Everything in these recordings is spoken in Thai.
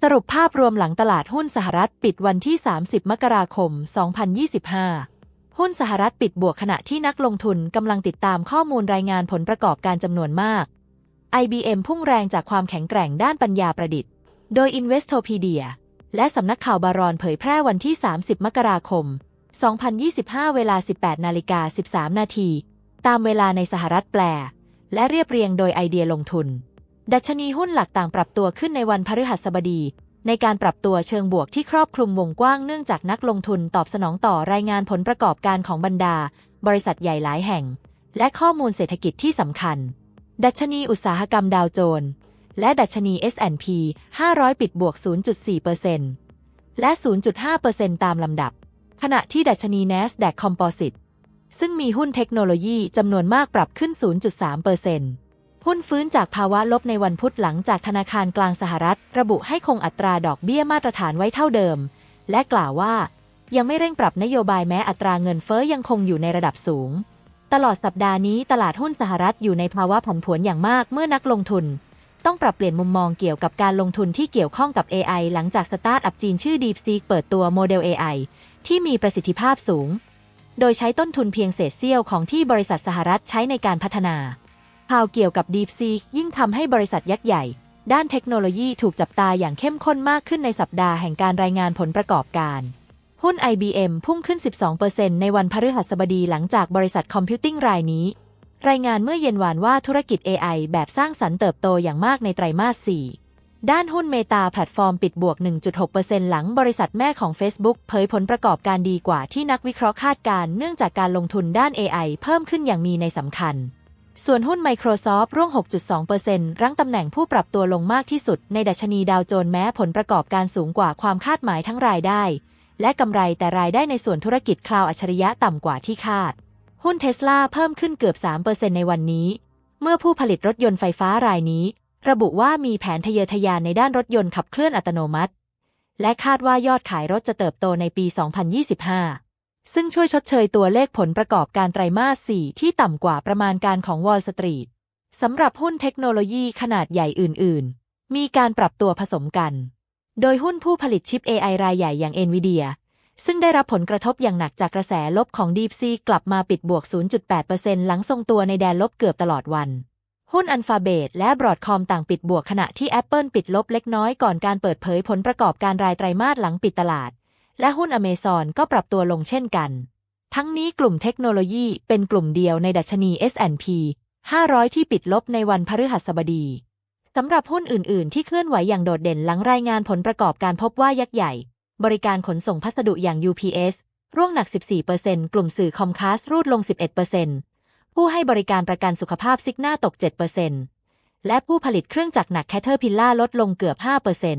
สรุปภาพรวมหลังตลาดหุ้นสหรัฐปิดวันที่ 30 มกราคม 2025 หุ้นสหรัฐปิดบวกขณะที่นักลงทุนกำลังติดตามข้อมูลรายงานผลประกอบการจำนวนมาก IBM พุ่งแรงจากความแข็งแกร่งด้านปัญญาประดิษฐ์ โดย Investopedia และสำนักข่าวบารอนเผยแพร่วันที่ 30 มกราคม 2025 เวลา 18 นาฬิกา 13 นาที ตามเวลาในสหรัฐแปล และเรียบเรียงโดยไอเดียลงทุน ดัชนีหุ้นหลักต่างปรับตัวขึ้นในวันพฤหัสบดี ในการปรับตัวเชิงบวกที่ครอบคลุมวงกว้างเนื่องจากนักลงทุนตอบสนองต่อรายงานผลประกอบการของบรรดา บริษัทใหญ่หลายแห่ง และข้อมูลเศรษฐกิจที่สำคัญ ดัชนีอุตสาหกรรมดาวโจนส์และดัชนี S&P 500 ปิดบวก 0.4%และ 0.5%ตามลำดับ ขณะที่ดัชนี NASDAQ Composite ซึ่งมีหุ้นเทคโนโลยีจำนวนมากปรับขึ้น 0.3% หุ้นฟื้นจากภาวะลบในวันพุธหลังจากธนาคารกลางสหรัฐ ระบุให้คงอัตราดอกเบี้ยมาตรฐานไว้เท่าเดิม และกล่าวว่า ยังไม่เร่งปรับนโยบายแม้อัตราเงินเฟ้อยังคงอยู่ในระดับสูง ตลอดสัปดาห์นี้ตลาดหุ้นสหรัฐอยู่ในภาวะผันผวนอย่างมากเมื่อนักลงทุน ต้องปรับเปลี่ยนมุมมองเกี่ยวกับการลงทุนที่เกี่ยวข้องกับ AI หลังจากสตาร์ทอัพจีนชื่อ DeepSeek เปิดตัวโมเดล AI ที่มีประสิทธิภาพสูง โดยใช้ต้นทุนเพียงเศษเสี้ยวของที่บริษัทสหรัฐใช้ในการพัฒนา ข่าวเกี่ยวกับ DeepSeek ยิ่งทำให้บริษัทยักษ์ใหญ่ ด้านเทคโนโลยีถูกจับตาอย่างเข้มข้นมากขึ้นในสัปดาห์แห่งการรายงานผลประกอบการ หุ้น IBM พุ่งขึ้น 12%ในวันพฤหัสบดีหลังจากบริษัทคอมพิวติ้งรายนี้ รายงานเมื่อเย็นวานว่าธุรกิจ AI แบบสร้างสรรค์เติบโตอย่างมากในไตรมาส 4ด้านหุ้นเมตาแพลตฟอร์มปิดบวก 1.6%หลังบริษัทแม่ของ Facebook เผยผลประกอบการดีกว่าที่นักวิเคราะห์คาดการเนื่องจากการลงทุนด้าน AI เพิ่มขึ้นอย่างมีในสำคัญ ส่วนหุ้น Microsoft ร่วง 6.2%รั้งตำแหน่งผู้ปรับตัวลงมากที่สุดในดัชนีดาวโจนส์แม้ผลประกอบการสูงกว่าความคาดหมายทั้งรายได้ และกำไรแต่รายได้ในส่วนธุรกิจคลาวอัจฉริยะต่ำกว่าที่คาด หุ้นเทสลาเพิ่มขึ้นเกือบ 3%ในวันนี้ เมื่อผู้ผลิตรถยนต์ไฟฟ้ารายนี้ ระบุว่ามีแผนทะเยอทะยานในด้านรถยนต์ขับเคลื่อนอัตโนมัติ และคาดว่ายอดขายรถจะเติบโตในปี 2025 ซึ่งช่วยชดเชยตัวเลขผลประกอบการไตรมาส 4 ที่ต่ำกว่าประมาณการของ Wall Street สำหรับหุ้นเทคโนโลยีขนาดใหญ่อื่น ๆ มีการปรับตัวผสมกัน โดยหุ้นผู้ผลิตชิป AI รายใหญ่อย่าง NVIDIA ซึ่งได้รับผลกระทบอย่างหนักจากกระแสลบของ DeepSeek กลับมาปิดบวก 0.8%หลังทรงตัวในแดนลบเกือบตลอดวัน หุ้น Alphabet และ Broadcom ต่างปิดบวกขณะที่ Apple ปิดลบเล็กน้อยก่อนการเปิดเผยผลประกอบการรายไตรมาสหลังปิดตลาด และหุ้น Amazon ก็ปรับตัวลงเช่นกัน ทั้งนี้กลุ่มเทคโนโลยีเป็นกลุ่มเดียวในดัชนี S&P 500 ที่ปิดลบในวันพฤหัสบดีสำหรับหุ้นอื่น ๆ ที่เคลื่อนไหวอย่างโดดเด่นหลังรายงานผลประกอบการพบว่ายักษ์ใหญ่ บริการขนส่งพัสดุอย่าง UPS ร่วงหนัก 14%กลุ่มสื่อคอมคาสรูดลง 11%ผู้ให้บริการประกันสุขภาพซิกหน้าตก 7%และผู้ผลิตเครื่องจักรหนักแคเทอร์พิลล่าลดลงเกือบ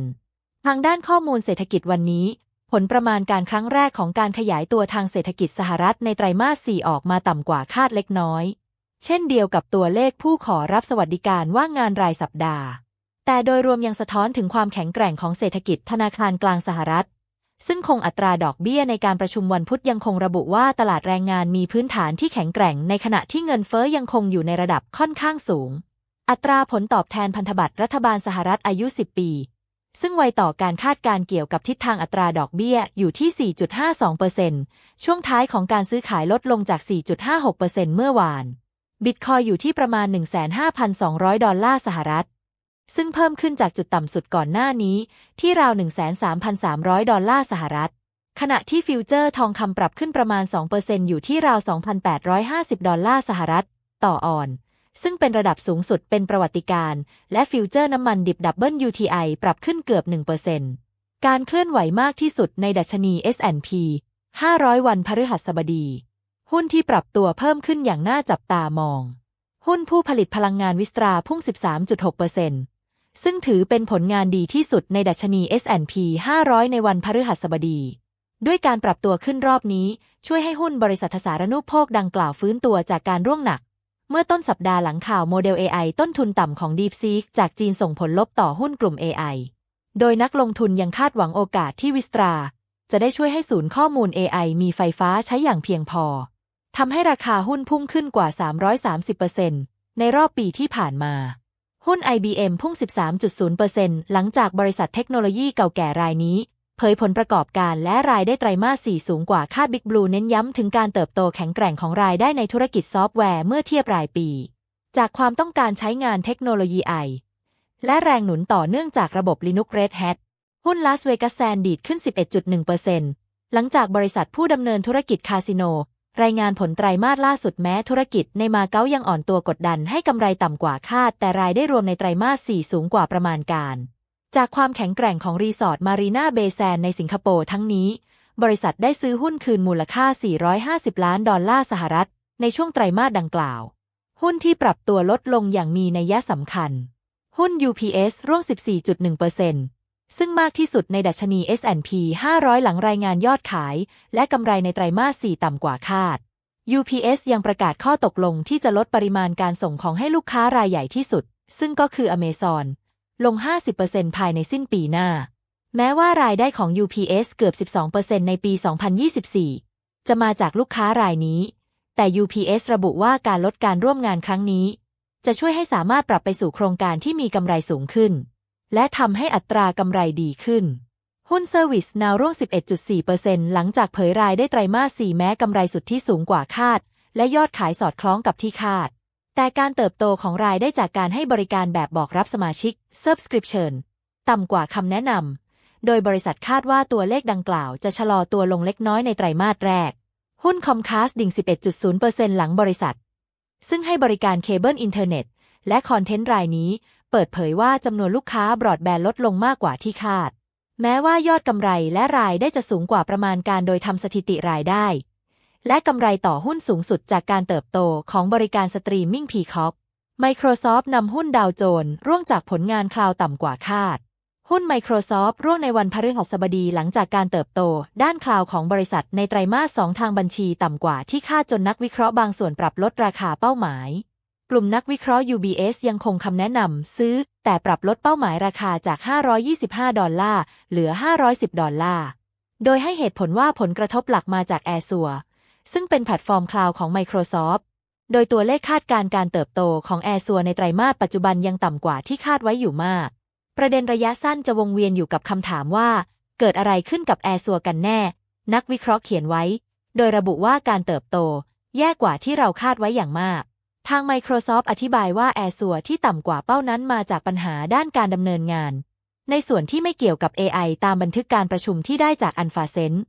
5%ทางด้านข้อมูลเศรษฐกิจวันนี้ ผลประมาณการครั้งแรกของการขยายตัวทางเศรษฐกิจสหรัฐในไตรมาส 4 ออกมาต่ำกว่าคาดเล็กน้อย เช่นเดียวกับตัวเลขผู้ขอรับสวัสดิการว่างงานรายสัปดาห์ แต่โดยรวมยังสะท้อนถึงความแข็งแกร่งของเศรษฐกิจธนาคารกลางสหรัฐ ซึ่งคงอัตราดอกเบี้ยในการประชุมวันพุธยังคงระบุว่าตลาดแรงงานมีพื้นฐานที่แข็งแกร่ง ในขณะที่เงินเฟ้อยังคงอยู่ในระดับค่อนข้างสูง อัตราผลตอบแทนพันธบัตรรัฐบาลสหรัฐอายุ 10 ปี ซึ่งไวต่อการคาดการเกี่ยวกับทิศทางอัตราดอกเบี้ยอยู่ที่ 4.52%ช่วงท้ายของการซื้อขายลดลงจาก 4.56%เมื่อวาน บิตคอยอยู่ที่ประมาณ 15,200 ดอลลาร์สหรัฐ ซึ่งเพิ่มขึ้นจากจุดต่ำสุดก่อนหน้านี้ ที่ราว 13,300 ดอลลาร์สหรัฐ ขณะที่ฟิวเจอร์ทองคำปรับขึ้นประมาณ 2%อยู่ที่ราว 2,850 ดอลลาร์สหรัฐ ต่อออน ซึ่งเป็นระดับสูงสุดเป็นประวัติการ และฟิวเจอร์น้ำมันดิบดับเบิล WTI ปรับขึ้นเกือบ 1%การเคลื่อนไหวมากที่สุดในดัชนี S&P 500 วันพฤหัสบดี หุ้นที่ปรับตัวเพิ่มขึ้นอย่างน่าจับตามอง หุ้นผู้ผลิตพลังงานวิสตราพุ่ง 13.6%ซึ่งถือเป็นผลงานดีที่สุดในดัชนี S&P 500 ในวันพฤหัสบดีด้วยการปรับตัวขึ้นรอบนี้ ช่วยให้หุ้นบริษัทสารนูปโภคดังกล่าวฟื้นตัวจากการร่วงหนัก เมื่อต้นสัปดาห์หลังข่าวโมเดล AI ต้นทุนต่ำของ DeepSeek จากจีนส่งผลลบต่อหุ้นกลุ่ม AI โดยนักลงทุนยังคาดหวังโอกาสที่วิสตรา จะได้ช่วยให้ศูนย์ข้อมูล AI มีไฟฟ้าใช้อย่างเพียงพอทำให้ราคาหุ้นพุ่งขึ้นกว่า 330%ในรอบปีที่ผ่านมา หุ้น IBM พุ่ง 13.0%หลังจากบริษัทเทคโนโลยีเก่าแก่รายนี้ ผยผลประกอบการและรายได้ไตรมาส 4 สูงกว่าคาด Big Blue เน้นย้ำถึงการเติบโตแข็งแกร่งของรายได้ในธุรกิจซอฟต์แวร์เมื่อเทียบรายปี จากความต้องการใช้งานเทคโนโลยีไอและแรงหนุนต่อเนื่องจากระบบ Linux Red Hat หุ้น Las Vegas Sands ดีดขึ้น 11.1%หลังจากบริษัทผู้ดำเนินธุรกิจคาสิโน รายงานผลไตรมาสล่าสุดแม้ธุรกิจในมาเก๊ายังอ่อนตัวกดดันให้กำไรต่ำกว่าคาด แต่รายได้รวมในไตรมาส 4 สูงกว่าประมาณการ จากความแข็งแกร่งของรีสอร์ทมารีนาเบย์แซนในสิงคโปร์ทั้งนี้ บริษัทได้ซื้อหุ้นคืนมูลค่า 450 ล้านดอลลาร์สหรัฐ ในช่วงไตรมาสดังกล่าว หุ้นที่ปรับตัวลดลงอย่างมีนัยสำคัญ หุ้น UPS ร่วง 14.1%ซึ่งมากที่สุดในดัชนี S&P 500 หลังรายงานยอดขาย และกำไรในไตรมาส 4 ต่ำกว่าคาด UPS ยังประกาศข้อตกลงที่จะลดปริมาณการส่งของให้ลูกค้ารายใหญ่ที่สุด ซึ่งก็คือ Amazon ลง 50%ภายในสิ้นปีหน้า แม้ว่ารายได้ของ UPS เกือบ 12%ในปี 2024 จะมาจากลูกค้ารายนี้ แต่ UPS ระบุว่าการลดการร่วมงานครั้งนี้ จะช่วยให้สามารถปรับไปสู่โครงการที่มีกำไรสูงขึ้น และทำให้อัตรากำไรดีขึ้น หุ้น Service Now ร่วง 11.4%หลังจากเผยรายได้ไตรมาส 4 แม้กำไรสุทธิสูงกว่าคาด และยอดขายสอดคล้องกับที่คาด แต่การเติบโตของรายได้จากการให้บริการแบบบอกรับสมาชิก Subscription ต่ำกว่าคำแนะนำ โดยบริษัทคาดว่าตัวเลขดังกล่าวจะชะลอตัวลงเล็กน้อยในไตรมาสแรก หุ้น Comcast ดิ่ง 11.0%หลังบริษัท ซึ่งให้บริการเคเบิลอินเทอร์เน็ต และคอนเทนต์รายนี้ เปิดเผยว่าจำนวนลูกค้าบรอดแบนด์ลดลงมากกว่าที่คาด แม้ว่ายอดกำไรและรายได้จะสูงกว่าประมาณการโดยทำสถิติรายได้ และกำไรต่อหุ้นสูงสุดจากการเติบโตของบริการสตรีมมิ่งพีคอก Microsoft นำหุ้นดาวโจนส์ร่วงจากผลงานคลาวต่ำกว่าคาด หุ้น Microsoft ร่วงในวันพฤหัสบดีหลังจากการเติบโต ด้านคลาวของบริษัทในไตรมาส2ทางบัญชีต่ำกว่าที่คาดจนนักวิเคราะห์บางส่วนปรับลดราคาเป้าหมาย กลุ่มนักวิเคราะห์ UBS ยังคงคำแนะนำซื้อ แต่ปรับลดเป้าหมายราคาจาก 525 ดอลลาร์เหลือ 510 ดอลลาร์ โดยให้เหตุผลว่าผลกระทบหลักมาจาก Azure ซึ่ ซึ่งเป็นแพลตฟอร์มคลาวด์ของ Microsoft โดยตัวเลขคาดการการเติบโตของ Azure ในไตรมาสปัจจุบันยังต่ำกว่าที่คาดไว้อยู่มาก ประเด็นระยะสั้นจะวงเวียนอยู่กับคำถามว่า เกิดอะไรขึ้นกับ Azure กันแน่ นักวิเคราะห์เขียนไว้ โดยระบุว่าการเติบโต แย่กว่าที่เราคาดไว้อย่างมาก ทาง Microsoft อธิบายว่า Azure ที่ต่ำกว่าเป้านั้นมาจากปัญหาด้านการดำเนินงาน ในส่วนที่ไม่เกี่ยวกับ AI ตามบันทึกการประชุมที่ได้จาก AlphaSense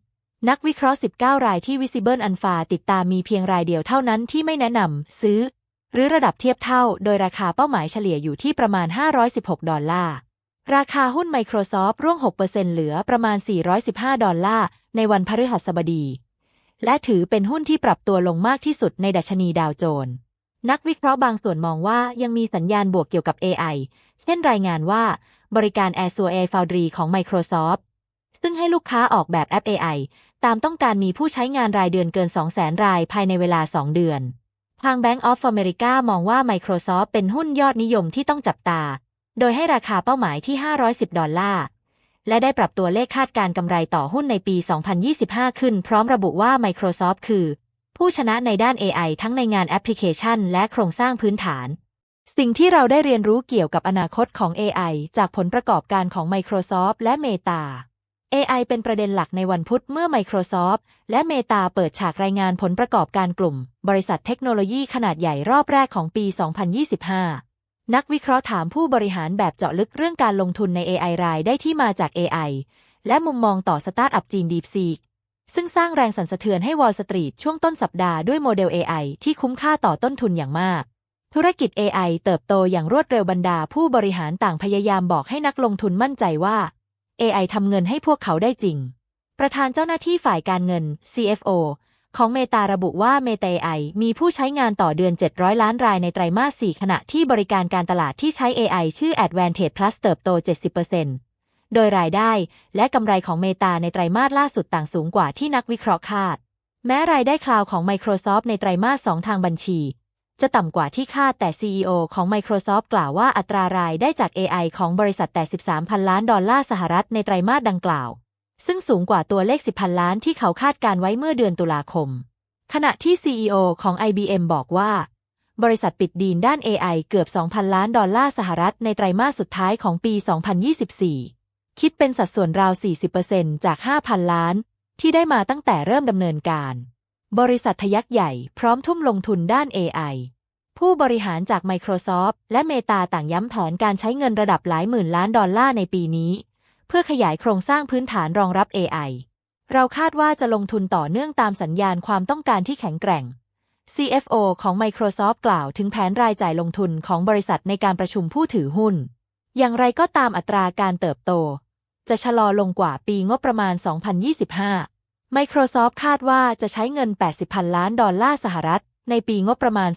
นักวิเคราะห์ 19 รายที่ Visible Alpha ติดตามมีเพียงรายเดียวเท่านั้นที่ไม่แนะนำซื้อ หรือระดับเทียบเท่า โดยราคาเป้าหมายเฉลี่ยอยู่ที่ประมาณ 516 ดอลลาร์ ราคาหุ้น Microsoft ร่วง 6%เหลือประมาณ 415 ดอลลาร์ ในวันพฤหัสบดี และถือเป็นหุ้นที่ปรับตัวลงมากที่สุดในดัชนีดาวโจนส์นักวิเคราะห์บางส่วนมองว่ายังมีสัญญาณบวกเกี่ยวกับ AI เช่นรายงานว่า บริการ Azure AI Foundry ของ Microsoft ซึ่งให้ลูกค้าออกแบบแอป AI ตามต้องการมีผู้ใช้งานรายเดือนเกิน 200,000 รายภายในเวลา 2 เดือน ทาง Bank of America มองว่า Microsoft เป็นหุ้นยอดนิยมที่ต้องจับตา โดยให้ราคาเป้าหมายที่ 510 ดอลลาร์และได้ปรับตัวเลขคาดการกำไรต่อหุ้นในปี 2025 ขึ้น พร้อมระบุว่า Microsoft คือ ผู้ชนะในด้าน AI ทั้งในงานแอปพลิเคชัน และโครงสร้างพื้นฐาน สิ่งที่เราได้เรียนรู้เกี่ยวกับอนาคตของ AI จากผลประกอบการของ Microsoft และ Meta AI เป็นประเด็นหลักในวันพุธเมื่อ Microsoft และ Meta เปิดฉากรายงานผลประกอบการกลุ่ม บริษัทเทคโนโลยีขนาดใหญ่รอบแรกของปี 2025 นักวิเคราะห์ถามผู้บริหารแบบเจาะลึกเรื่องการลงทุนใน AI รายได้ที่มาจาก AI และมุมมองต่อสตาร์ทอัพจีน DeepSeek ซึ่งสร้างแรงสั่นสะเทือนให้ Wall Street ช่วงต้นสัปดาห์ด้วยโมเดล AI ที่คุ้มค่าต่อต้นทุนอย่างมากธุรกิจ AI เติบโตอย่างรวดเร็วบรรดาผู้บริหารต่างพยายามบอกให้นักลงทุนมั่นใจว่า AI ทำเงินให้พวกเขาได้จริง ประธานเจ้าหน้าที่ฝ่ายการเงิน CFO ของเมตาระบุว่า Meta AI มีผู้ใช้งานต่อเดือน 700 ล้านรายในไตรมาส 4 ขณะที่บริการการตลาดที่ใช้ AI ชื่อ Advantage Plus เติบโต 70%โดยรายได้และกำไรของเมตาในไตรมาสล่าสุดต่างสูงกว่าที่นักวิเคราะห์คาด แม้รายได้คลาวของ Microsoft ในไตรมาส 2 ทางบัญชี จะต่ำกว่าที่คาดแต่ CEO ของ Microsoft กล่าวว่าอัตรารายได้จาก AI ของบริษัทแต่ 13 พันล้านดอลลาร์สหรัฐในไตรมาสดังกล่าว ซึ่งสูงกว่าตัวเลข 10 พันล้านที่เขาคาดการไว้เมื่อเดือนตุลาคม ขณะที่ CEO ของ IBM บอกว่า บริษัทปิดดีนด้าน AI เกือบ 2,000 ล้านดอลลาร์สหรัฐในไตรมาสสุดท้ายของปี 2024 คิดเป็นสัดส่วนราว 40%จาก 5,000 ล้าน ที่ได้มาตั้งแต่เริ่มดำเนินการ บริษัททยักใหญ่พร้อมทุ่มลงทุนด้าน AI ผู้บริหารจาก Microsoft และเมตาต่างย้ำแผนการใช้เงินระดับหลายหมื่นล้านดอลลาร์ในปีนี้ เพื่อขยายโครงสร้างพื้นฐานรองรับ AI เราคาดว่าจะลงทุนต่อเนื่องตามสัญญาณความต้องการที่แข็งแกร่ง CFO ของ Microsoft กล่าวถึงแผนรายจ่ายลงทุนของบริษัทในการประชุมผู้ถือหุ้น อย่างไรก็ตามอัตราการเติบโต จะชะลอลงกว่าปีงบประมาณ 2025 Microsoft คาดว่าจะใช้เงิน 80 พันล้านดอลลาร์สหรัฐ ในปีงบประมาณ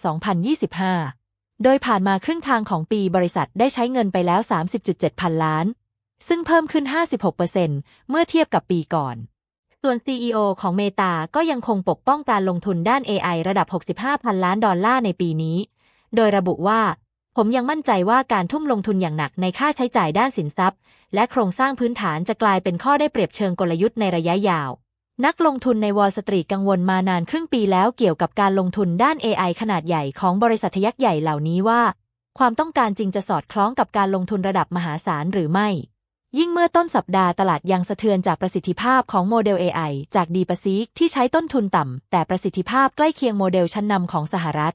2025 โดยผ่านมาครึ่งทางของปีบริษัทได้ใช้เงินไปแล้ว 30.7 พันล้าน ซึ่งเพิ่มขึ้น 56%เมื่อเทียบกับปีก่อน ส่วน CEO ของเมตาก็ยังคงปกป้องการลงทุนด้าน AI ระดับ 65 พันล้านดอลลาร์ในปีนี้ โดยระบุว่า ผมยังมั่นใจว่าการทุ่มลงทุนอย่างหนักในค่าใช้จ่ายด้านสินทรัพย์ และโครงสร้างพื้นฐานจะกลายเป็นข้อได้เปรียบเชิงกลยุทธ์ในระยะยาว นักลงทุนในวอลสตรีทกังวลมานานครึ่งปีแล้วเกี่ยวกับการลงทุนด้าน AI ขนาดใหญ่ของบริษัทยักษ์ใหญ่เหล่านี้ว่า ความต้องการจริงจะสอดคล้องกับการลงทุนระดับมหาศาลหรือไม่ ยิ่งเมื่อต้นสัปดาห์ตลาดยังสะเทือนจากประสิทธิภาพของโมเดล AI จากดีปซีกที่ใช้ต้นทุนต่ำ แต่ประสิทธิภาพใกล้เคียงโมเดลชั้นนำของสหรัฐ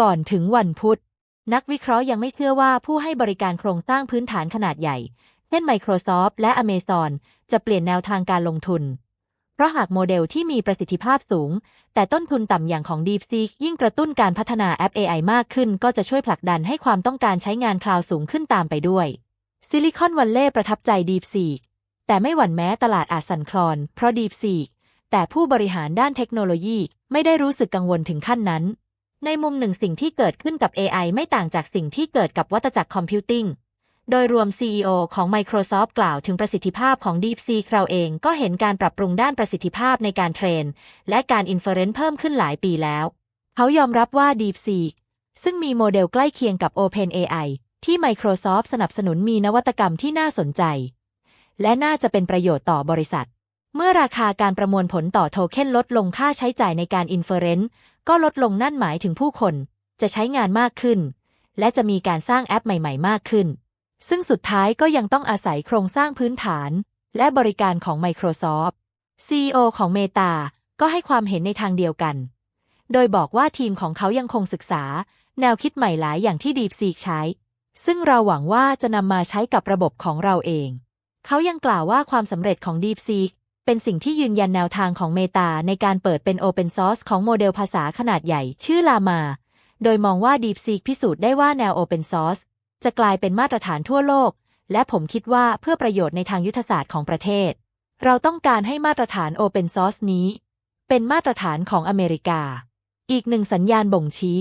ก่อนถึงวันพุธ นักวิเคราะห์ยังไม่เชื่อว่าผู้ให้บริการโครงสร้างพื้นฐานขนาดใหญ่ เช่น Microsoft และ Amazon จะเปลี่ยนแนวทางการลงทุน เพราะหากโมเดลที่มีประสิทธิภาพสูง แต่ต้นทุนต่ำอย่างของ DeepSeek ยิ่งกระตุ้นการพัฒนาแอป AI มากขึ้น ก็จะช่วยผลักดันให้ความต้องการใช้งานคลาวด์สูงขึ้นตามไปด้วยซิลิคอนวัลเลย์ประทับใจ DeepSeek แต่ไม่หวั่นแม้ตลาดอาจสั่นคลอน เพราะ DeepSeek แต่ผู้บริหารด้านเทคโนโลยีไม่ได้รู้สึกกังวลถึงขั้นนั้น ในมุมหนึ่งสิ่งที่เกิดขึ้นกับ AI ไม่ต่างจากสิ่งที่เกิดกับวัตจักรคอมพิวติ้ง โดยรวม CEO ของ Microsoft กล่าวถึงประสิทธิภาพของ DeepSeek เราเองก็เห็นการปรับปรุงด้านประสิทธิภาพในการเทรน และการอินเฟอเรนซ์เพิ่มขึ้นหลายปีแล้ว เขายอมรับว่า DeepSeek ซึ่งมีโมเดลใกล้เคียงกับ OpenAI ที่ Microsoft สนับสนุนมีนวัตกรรมที่น่าสนใจ และน่าจะเป็นประโยชน์ต่อบริษัท เมื่อราคาการประมวลผลต่อโทเค็นลดลงค่าใช้จ่ายในการอินเฟอเรนซ์ก็ลดลงนั่นหมายถึงผู้คน จะใช้งานมากขึ้น และจะมีการสร้างแอปใหม่ ๆ มากขึ้น ซึ่งสุดท้ายก็ยังต้องอาศัยโครงสร้างพื้นฐาน และบริการของ Microsoft CEO ของ Meta ก็ให้ความเห็นในทางเดียวกัน โดยบอกว่าทีมของเขายังคงศึกษา แนวคิดใหม่หลายอย่างที่ DeepSeek ใช้ ซึ่งเราหวังว่าจะนำมาใช้กับระบบของเราเอง เขายังกล่าวว่าความสำเร็จของ DeepSeek เป็นสิ่งที่ยืนยันแนวทางของเมตาในการเปิดเป็น Open Source ของโมเดลภาษาขนาดใหญ่ชื่อลามาโดยมองว่า DeepSeek พิสูจน์ได้ว่าแนว Open Source จะกลายเป็นมาตรฐานทั่วโลก และผมคิดว่าเพื่อประโยชน์ในทางยุทธศาสตร์ของประเทศ เราต้องการให้มาตรฐาน Open Source นี้ เป็นมาตรฐานของอเมริกา อีกหนึ่งสัญญาณบ่งชี้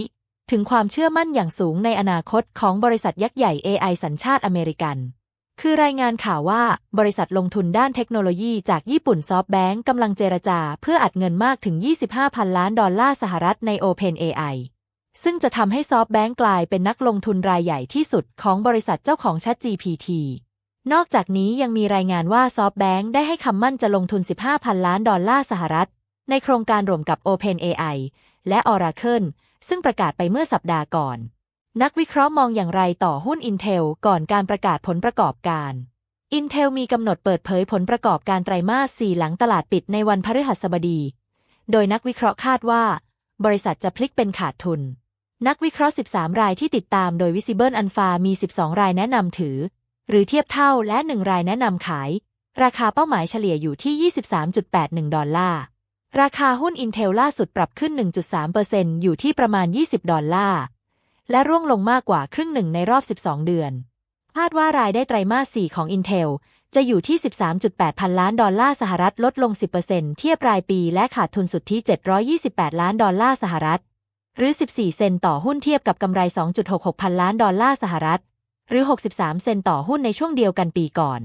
ถึงความเชื่อมั่นอย่างสูงในอนาคตของบริษัทยักษ์ใหญ่ AI สัญชาติอเมริกันคือรายงานข่าวว่าบริษัทลงทุนด้านเทคโนโลยีจากญี่ปุ่นซอฟแบงก์กำลังเจรจาเพื่ออัดเงินมากถึง 25พันล้านดอลลาร์สหรัฐใน OpenAI ซึ่งจะทำให้ซอฟแบงก์กลายเป็นนักลงทุนรายใหญ่ที่สุดของบริษัทเจ้าของ ChatGPT นอกจากนี้ยังมีรายงานว่าซอฟแบงก์ได้ให้คำมั่นจะลงทุน 15พันล้านดอลลาร์สหรัฐ ในโครงการรวมกับ OpenAI และ Oracle ซึ่งประกาศไปเมื่อสัปดาห์ก่อน นักวิเคราะห์มองอย่างไรต่อหุ้น Intel ก่อนการประกาศผลประกอบการ Intel มีกำหนดเปิดเผยผลประกอบการไตรมาส 4 หลังตลาดปิดในวันพฤหัสบดี โดยนักวิเคราะห์คาดว่า บริษัทจะพลิกเป็นขาดทุน นักวิเคราะห์ 13 รายที่ติดตามโดย Visible Alpha มี 12 รายแนะนำถือ หรือเทียบเท่าและ 1 รายแนะนำขาย ราคาเป้าหมายเฉลี่ยอยู่ที่ 23.81 ดอลลาร์ ราคาหุ้น Intel ล่าสุดปรับขึ้น 1.3%อยู่ที่ประมาณ 20 ดอลลาร์ และร่วงลงมากกว่าครึ่งหนึ่งในรอบ 12 เดือน คาดว่ารายได้ไตรมาส 4 ของ Intel จะอยู่ที่ 13.8 พันล้านดอลลาร์สหรัฐลดลง 10%เทียบรายปีและขาดทุนสุทธิ 728 ล้านดอลลาร์สหรัฐ หรือ 14 เซนต์ต่อหุ้นเทียบกับกำไร 2.66 พันล้านดอลลาร์สหรัฐ หรือ 63 เซนต่อหุ้นในช่วงเดียวกันปีก่อน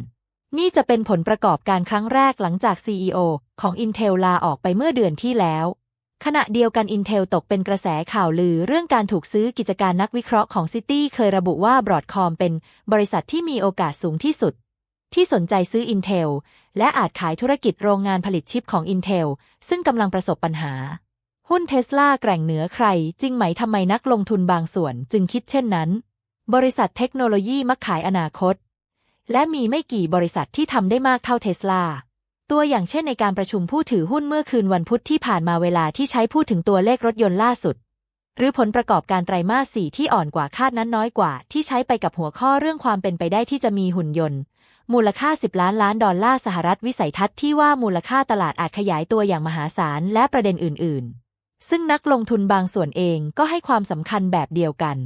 นี่จะเป็นผลประกอบการครั้งแรกหลังจาก CEO ของ Intel ลาออกไปเมื่อเดือนที่แล้ว ขณะเดียวกัน Intel ตกเป็นกระแสข่าวลือเรื่องการถูกซื้อกิจการนักวิเคราะห์ของ City เคยระบุว่า Broadcom เป็นบริษัทที่มีโอกาสสูงที่สุด ที่สนใจซื้อ Intel และอาจขายธุรกิจโรงงานผลิตชิปของ Intel ซึ่งกำลังประสบปัญหา หุ้นเทสลาแกร่งเหนือใคร จริงไหมทำไมนักลงทุนบางส่วนจึงคิดเช่นนั้น บริษัทเทคโนโลยีมักขายอนาคต และมีไม่กี่บริษัทที่ทำได้มากเท่าเทสลาตัวอย่างเช่นในการประชุมผู้ถือหุ้นเมื่อคืนวันพุธที่ผ่านมาเวลาที่ใช้พูดถึงตัวเลขรถยนต์ล่าสุด หรือผลประกอบการไตรมาสสี่ที่อ่อนกว่าคาดนั้นน้อยกว่า ที่ใช้ไปกับหัวข้อเรื่องความเป็นไปได้ที่จะมีหุ่นยนต์ มูลค่า 10 ล้านล้านดอลลาร์สหรัฐวิสัยทัศน์ที่ว่ามูลค่าตลาดอาจขยายตัวอย่างมหาศาลและประเด็นอื่น ๆ ซึ่งนักลงทุนบางส่วนเองก็ให้ความสำคัญแบบเดียวกัน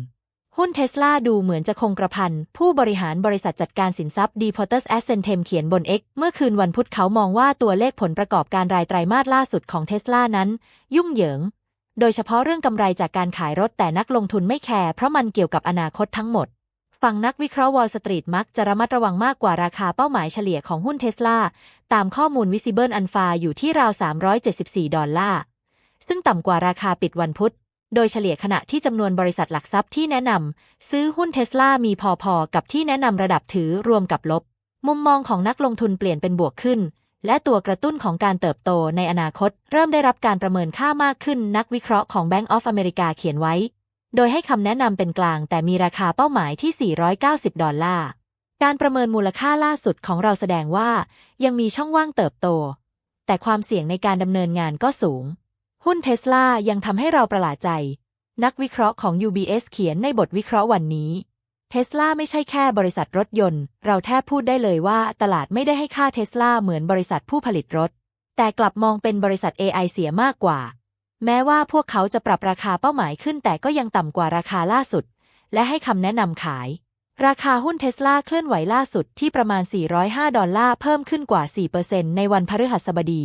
หุ้นเทสลาดูเหมือนจะคงกระพัน ผู้บริหารบริษัทจัดการสินทรัพย์ Deportes Ascentem เขียนบน X เมื่อคืนวันพุธเขามองว่าตัวเลขผลประกอบการรายไตรมาสล่าสุดของเทสลานั้น ยุ่งเหยิง โดยเฉพาะเรื่องกำไรจากการขายรถแต่นักลงทุนไม่แคร์เพราะมันเกี่ยวกับอนาคตทั้งหมดฝั่งนักวิเคราะห์วอลสตรีทมักจะระมัดระวังมากกว่าราคาเป้าหมายเฉลี่ยของหุ้นเทสลาตามข้อมูล Visible Alpha อยู่ที่ราว 374 ดอลลาร์ ซึ่งต่ำกว่าราคาปิดวันพุธ โดยเฉลี่ยขณะที่จำนวนบริษัทหลักทรัพย์ที่แนะนำซื้อหุ้นเทสลามีพอๆ กับที่แนะนำระดับถือรวมกับลบ มุมมองของนักลงทุนเปลี่ยนเป็นบวกขึ้น และตัวกระตุ้นของการเติบโตในอนาคต เริ่มได้รับการประเมินค่ามากขึ้นนักวิเคราะห์ของ Bank of America เขียนไว้ โดยให้คำแนะนำเป็นกลาง แต่มีราคาเป้าหมายที่ 490 ดอลลาร์การประเมินมูลค่าล่าสุดของเราแสดงว่า ยังมีช่องว่างเติบโต แต่ความเสี่ยงในการดำเนินงานก็สูง หุ้นเทสลายังทำให้เราประหลาดใจ นักวิเคราะห์ของ UBS เขียนในบทวิเคราะห์วันนี้เทสลาไม่ใช่แค่บริษัทรถยนต์ เราแทบพูดได้เลยว่าตลาดไม่ได้ให้ค่าเทสลาเหมือนบริษัทผู้ผลิตรถ แต่กลับมองเป็นบริษัท AI เสียมากกว่า แม้ว่าพวกเขาจะปรับราคาเป้าหมายขึ้นแต่ก็ยังต่ำกว่าราคาล่าสุด และให้คำแนะนำขาย ราคาหุ้นเทสลาเคลื่อนไหวล่าสุดที่ประมาณ 405 ดอลลาร์เพิ่มขึ้นกว่า 4%ในวันพฤหัสบดี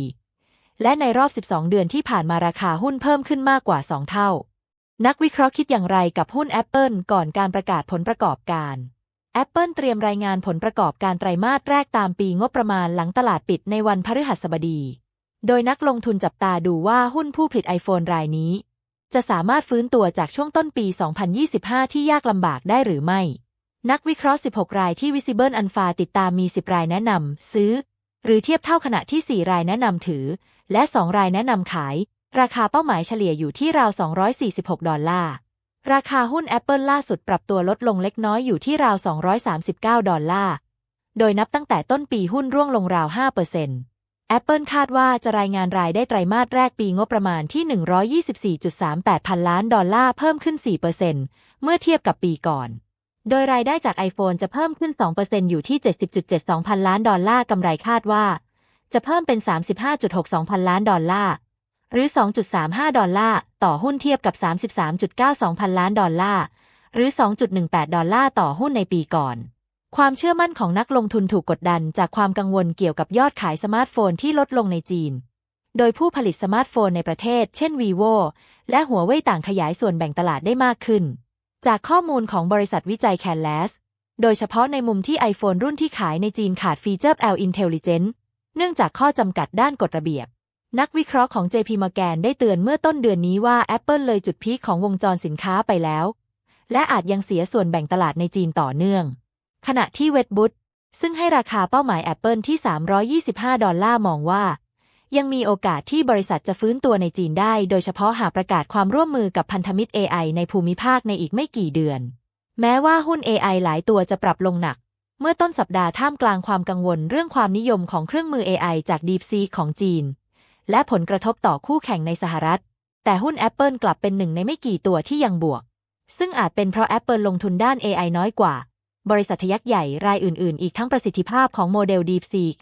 และในรอบ 12 เดือนที่ผ่านมาราคาหุ้นเพิ่มขึ้นมากกว่า 2 เท่า นักวิเคราะห์คิดอย่างไรกับหุ้น Apple ก่อนการประกาศผลประกอบการ Apple เตรียมรายงานผลประกอบการไตรมาสแรกตามปีงบประมาณหลังตลาดปิดในวันพฤหัสบดี โดยนักลงทุนจับตาดูว่าหุ้นผู้ผลิต iPhone รายนี้ จะสามารถฟื้นตัวจากช่วงต้นปี 2025 ที่ยากลำบากได้หรือไม่ นักวิเคราะห์ 16 รายที่ Visible Alpha ติดตามมี 10 รายแนะนำซื้อ หรือเทียบเท่าขณะที่ 4 รายแนะนำถือ และ 2 รายแนะนำขาย ราคาเป้าหมายเฉลี่ยอยู่ที่ราว 246 ดอลลาร์ ราคาหุ้น Apple ล่าสุดปรับตัวลดลงเล็กน้อยอยู่ที่ราว 239 ดอลลาร์ โดยนับตั้งแต่ต้นปีหุ้นร่วงลงราว5% Apple คาดว่าจะรายงานรายได้ไตรมาสแรกปีงบประมาณที่ 124.38 พันล้านดอลลาร์เพิ่มขึ้น 4%เมื่อเทียบกับปีก่อน โดยรายได้จาก iPhone จะเพิ่มขึ้น 2%อยู่ที่ 70.72 พันล้านดอลลาร์กำไรคาดว่า จะเพิ่มเป็น 35.62 พันล้านดอลลาร์ หรือ 2.35 ดอลลาร์ ต่อหุ้นเทียบกับ 33.92 พันล้านดอลลาร์ หรือ 2.18 ดอลลาร์ต่อหุ้นในปีก่อน ความเชื่อมั่นของนักลงทุนถูกกดดันจากความกังวลเกี่ยวกับยอดขายสมาร์ทโฟนที่ลดลงในจีน โดยผู้ผลิตสมาร์ทโฟนในประเทศ เช่น vivo และหัวเว่ยต่างขยายส่วนแบ่งตลาดได้มากขึ้น จากข้อมูลของบริษัทวิจัย Canlas โดยเฉพาะในมุมที่ iPhone รุ่นที่ขายในจีนขาดฟีเจอร์ L Intelligence เนื่องจากข้อจำกัดด้านกฎระเบียบ นักวิเคราะห์ของ JP Morgan ได้เตือนเมื่อต้นเดือนนี้ว่า Apple เลยจุดพีคของวงจรสินค้าไปแล้ว และอาจยังเสียส่วนแบ่งตลาดในจีนต่อเนื่อง ขณะที่เว b บุตซึ่งให้ราคาเป้าหมาย Apple ที่ 325 ดอลลาร์มองว่า ยังมีโอกาสที่บริษัทจะฟื้นตัวในจีนได้ โดยเฉพาะหากประกาศความร่วมมือกับพันธมิตร AI ในภูมิภาคในอีกไม่กี่เดือน แม้ว่าหุ้น AI หลายตัวจะปรับลงหนัก เมื่อต้นสัปดาห์ท่ามกลางความกังวลเรื่องความนิยมของเครื่องมือ AI จาก DeepSeek ของจีน และผลกระทบต่อคู่แข่งในสหรัฐ แต่หุ้น Apple กลับเป็นหนึ่งในไม่กี่ตัวที่ยังบวก ซึ่งอาจเป็นเพราะ Apple ลงทุนด้าน AI น้อยกว่า บริษัทยักษ์ใหญ่รายอื่น ๆ อีกทั้งประสิทธิภาพของโมเดล DeepSeek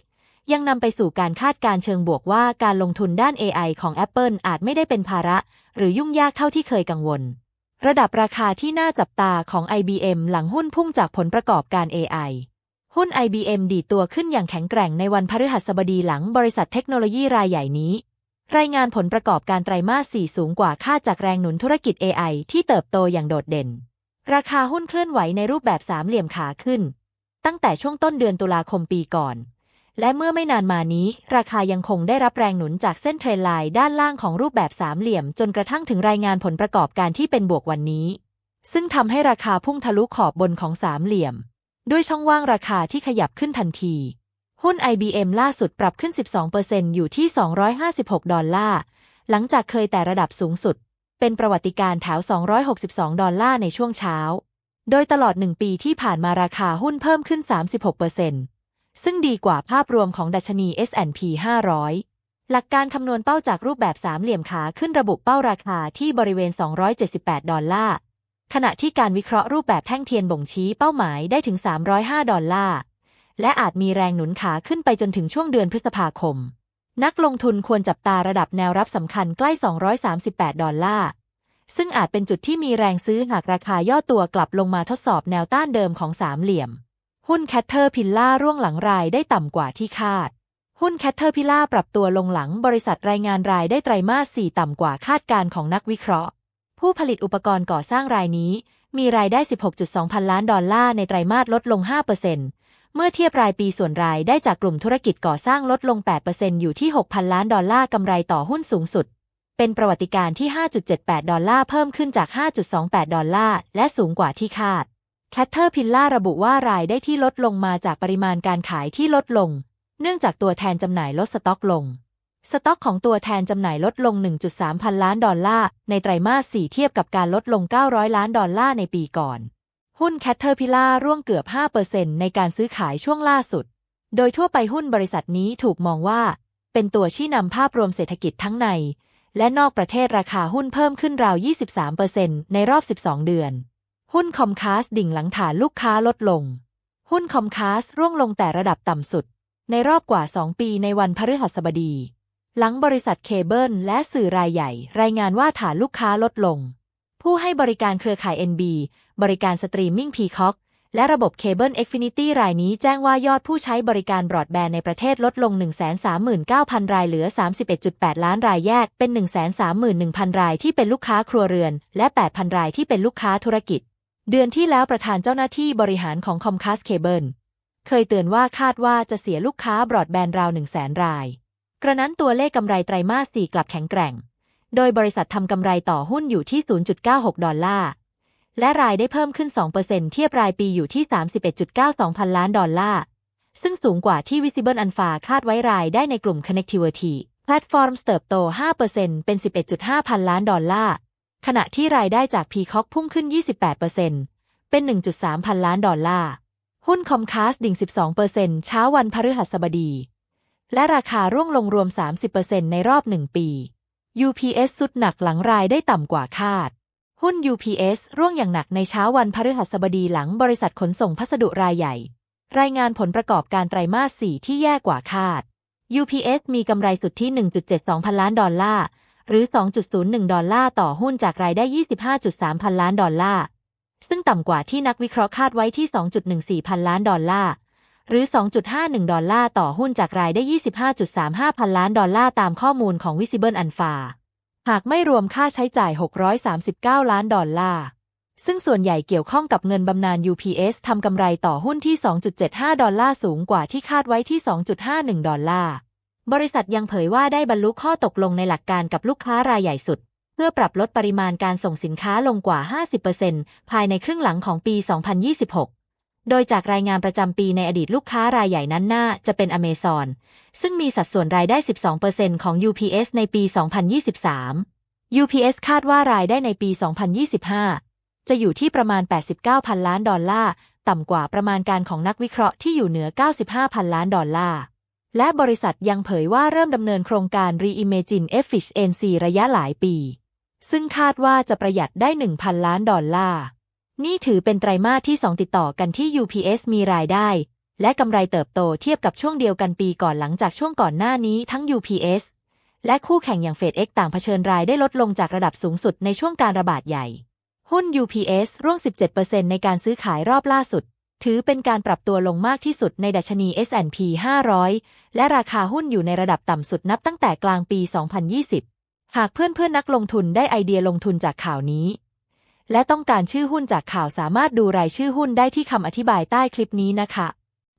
ยังนำไปสู่การคาดการเชิงบวกว่าการลงทุนด้าน AI ของ Apple อาจไม่ได้เป็นภาระ หรือยุ่งยากเท่าที่เคยกังวล ระดับราคาที่น่าจับตาของ IBM หลังหุ้นพุ่งจากผลประกอบการ AI หุ้น IBM ดีตัวขึ้นอย่างแข็งแกร่งในวันพฤหัสบดีหลังบริษัทเทคโนโลยีรายใหญ่นี้ รายงานผลประกอบการไตรมาส 4 สูงกว่าคาดจากแรงหนุนธุรกิจ AI ที่เติบโตอย่างโดดเด่น ราคาหุ้นเคลื่อนไหวในรูปแบบสามเหลี่ยมขาขึ้น ตั้งแต่ช่วงต้นเดือนตุลาคมปีก่อน และเมื่อไม่นานมานี้ ราคายังคงได้รับแรงหนุนจากเส้นเทรนไลน์ด้านล่างของรูปแบบสามเหลี่ยม จนกระทั่งถึงรายงานผลประกอบการที่เป็นบวกวันนี้ ซึ่งทำให้ราคาพุ่งทะลุขอบบนของสามเหลี่ยม ด้วยช่องว่างราคาที่ขยับขึ้นทันที หุ้น IBM ล่าสุดปรับขึ้น 12%อยู่ที่ 256 ดอลลาร์ หลังจากเคยแต่ระดับสูงสุด เป็นประวัติการ์แถว 262 ดอลลาร์ในช่วงเช้า โดยตลอด 1 ปีที่ผ่านมาราคาหุ้นเพิ่มขึ้น 36% ซึ่งดีกว่าภาพรวมของดัชนี S&P 500 หลักการคำนวณเป้าจากรูปแบบสามเหลี่ยมขาขึ้นระบุเป้าราคาที่บริเวณ 278 ดอลลาร์ ขณะที่การวิเคราะห์รูปแบบแท่งเทียนบ่งชี้เป้าหมายได้ถึง 305 ดอลลาร์ และอาจมีแรงหนุนขาขึ้นไปจนถึงช่วงเดือนพฤษภาคม นักลงทุนควรจับตาระดับแนวรับสำคัญใกล้ 238 ดอลลาร์ซึ่งอาจเป็นจุดที่มีแรงซื้อหากราคาย่อตัวกลับลงมาทดสอบแนวต้านเดิมของสามเหลี่ยม หุ้นแคทเทอร์พิลล่าร่วงหลังรายได้ต่ำกว่าที่คาด หุ้นแคทเทอร์พิลล่าปรับตัวลงหลังบริษัทรายงานรายได้ไตรมาส 4 ต่ำกว่าคาดการณ์ของนักวิเคราะห์ ผู้ผลิตอุปกรณ์ก่อสร้างรายนี้ มีรายได้ 16.2 พันล้านดอลลาร์ในไตรมาสลดลง 5%เมื่อเทียบรายปีส่วนรายได้จากกลุ่มธุรกิจก่อสร้างลดลง 8%อยู่ที่ 6,000 ล้านดอลลาร์กำไรต่อหุ้นสูงสุด เป็นประวัติการณ์ที่ 5.78 ดอลลาร์เพิ่มขึ้นจาก 5.28 ดอลลาร์และสูงกว่าที่คาด แคทเทอร์พิลล่าระบุว่ารายได้ที่ลดลงมาจากปริมาณการขายที่ลดลง เนื่องจากตัวแทนจำหน่ายลดสต็อกลง สต็อกของตัวแทนจำหน่ายลดลง 1.3 พันล้านดอลลาร์ในไตรมาส 4 เทียบกับการลดลง 900 ล้านดอลลาร์ในปีก่อน หุ้นแคทเทอร์พิล่าร่วงเกือบ 5%ในการซื้อขายช่วงล่าสุด โดยทั่วไปหุ้นบริษัทนี้ถูกมองว่า เป็นตัวชี้นำภาพรวมเศรษฐกิจทั้งใน และนอกประเทศราคาหุ้นเพิ่มขึ้นราว 23%ในรอบ 12 เดือน หุ้นคอมคาสดิ่งหลังฐานลูกค้าลดลง หุ้นคอมคาสร่วงลงแต่ระดับต่ำสุด ในรอบกว่า 2 ปีในวันพฤหัสบดี หลังบริษัทเคเบิลและสื่อรายใหญ่ รายงานว่าฐานลูกค้าลดลง ผู้ให้บริการเครือข่าย NB บริการสตรีมมิ่งพีคอกและระบบเคเบิล Xfinity รายนี้แจ้งว่ายอดผู้ใช้บริการบรอดแบนด์ในประเทศลดลง 139,000 รายเหลือ 31.8 ล้านรายแยกเป็น 131,000 รายที่เป็นลูกค้าครัวเรือน และ 8,000 รายที่เป็นลูกค้าธุรกิจ เดือนที่แล้วประธานเจ้าหน้าที่บริหารของ Comcast Cable เคยเตือนว่าคาดว่าจะเสียลูกค้าบรอดแบนด์ราว100,000ราย กระนั้นตัวเลขกำไรไตรมาส4กลับแข็งแกร่ง โดยบริษัททำกำไรต่อหุ้นอยู่ที่ 0.96 ดอลลาร์ และรายได้เพิ่มขึ้น 2%เทียบรายปีอยู่ที่ 31.92 พันล้านดอลลาร์ ซึ่งสูงกว่าที่ Visible Alpha คาดไว้รายได้ในกลุ่ม Connectivity Platforms เติบโต 5%เป็น 11.5 พันล้านดอลลาร์ ขณะที่รายได้จาก Peacock พุ่งขึ้น 28%เป็น 1.3 พันล้านดอลลาร์ หุ้น Comcast ดิ่ง 12%เช้าวันพฤหัสบดี และราคาร่วงลงรวม 30%ในรอบ 1 ปี UPS สุดหนักหลังรายได้ต่ำกว่าคาด หุ้น UPS ร่วงอย่างหนักในเช้าวันพฤหัสบดีหลังบริษัทขนส่งพัสดุรายใหญ่ รายงานผลประกอบการไตรมาส 4 ที่แย่กว่าคาด UPS มีกำไรสุทธิ 1.72 พันล้านดอลลาร์ หรือ 2.01 ดอลลาร์ต่อหุ้นจากรายได้ 25.3 พันล้านดอลลาร์ ซึ่งต่ำกว่าที่นักวิเคราะห์คาดไว้ที่ 2.14 พันล้านดอลลาร์ หรือ 2.51 ดอลลาร์ต่อหุ้นจากรายได้ 25.35 พันล้านดอลลาร์ตามข้อมูลของ Visible Alpha หากไม่รวมค่าใช้จ่าย 639 ล้านดอลลาร์ ซึ่งส่วนใหญ่เกี่ยวข้องกับเงินบำนาญ UPS ทำกำไรต่อหุ้นที่ 2.75 ดอลลาร์สูงกว่าที่คาดไว้ที่ 2.51 ดอลลาร์ บริษัทยังเผยว่าได้บรรลุข้อตกลงในหลักการกับลูกค้ารายใหญ่สุด เพื่อปรับลดปริมาณการส่งสินค้าลงกว่า 50%ภายในครึ่งหลังของปี 2026 โดยจากรายงานประจำปีในอดีตลูกค้ารายใหญ่นั้นน่าจะเป็นอเมซอนซึ่งมีสัดส่วนรายได้ 12%ของ UPS ในปี 2023 UPS คาดว่ารายได้ในปี 2025 จะอยู่ที่ประมาณ 89พันล้านดอลลาร์ ต่ำกว่าประมาณการของนักวิเคราะห์ที่อยู่เหนือ 95พันล้านดอลลาร์ และบริษัทยังเผยว่าเริ่มดำเนินโครงการ Reimagine Efficiency ระยะหลายปี ซึ่งคาดว่าจะประหยัดได้ 1,000 ล้านดอลลาร์ นี่ถือเป็นไตรมาสที่ 2 ติดต่อกันที่ UPS มีรายได้ และกำไรเติบโตเทียบกับช่วงเดียวกันปีก่อนหลังจากช่วงก่อนหน้านี้ทั้ง UPS และคู่แข่งอย่าง FedEx ต่างเผชิญรายได้ลดลงจากระดับสูงสุดในช่วงการระบาดใหญ่ หุ้น UPS ร่วง 17%ในการซื้อขายรอบล่าสุด ถือเป็นการปรับตัวลงมากที่สุดในดัชนี S&P 500 และราคาหุ้นอยู่ในระดับต่ำสุดนับตั้งแต่กลางปี 2020 หากเพื่อนๆนักลงทุนได้ไอเดียลงทุนจากข่าวนี้ และต้องการชื่อหุ้นจากข่าวสามารถดูรายชื่อหุ้นได้ที่คำอธิบายใต้คลิปนี้นะคะ